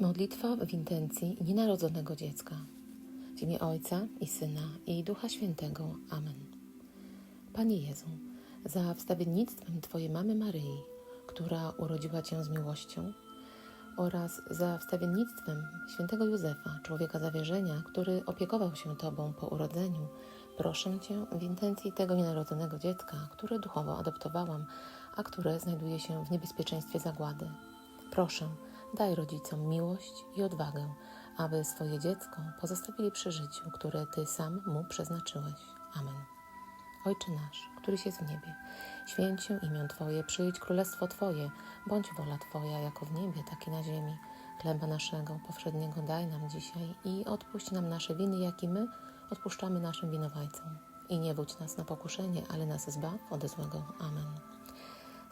Modlitwa w intencji nienarodzonego dziecka. W imię Ojca i Syna i Ducha Świętego. Amen. Panie Jezu, za wstawiennictwem Twojej mamy Maryi, która urodziła Cię z miłością, oraz za wstawiennictwem świętego Józefa, człowieka zawierzenia, który opiekował się Tobą po urodzeniu, proszę Cię w intencji tego nienarodzonego dziecka, które duchowo adoptowałam, a które znajduje się w niebezpieczeństwie zagłady. Proszę, daj rodzicom miłość i odwagę, aby swoje dziecko pozostawili przy życiu, które Ty sam mu przeznaczyłeś. Amen. Ojcze nasz, któryś jest w niebie, święć się imię Twoje, przyjdź królestwo Twoje, bądź wola Twoja, jako w niebie, tak i na ziemi. Chleba naszego powszedniego daj nam dzisiaj i odpuść nam nasze winy, jak i my odpuszczamy naszym winowajcom. I nie wódź nas na pokuszenie, ale nas zbaw ode złego. Amen.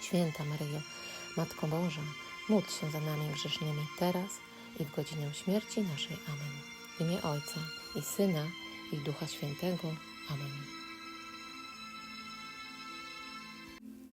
Święta Maryjo, Matko Boża, módl się za nami grzesznymi teraz i w godzinę śmierci naszej. Amen. W imię Ojca i Syna i Ducha Świętego. Amen.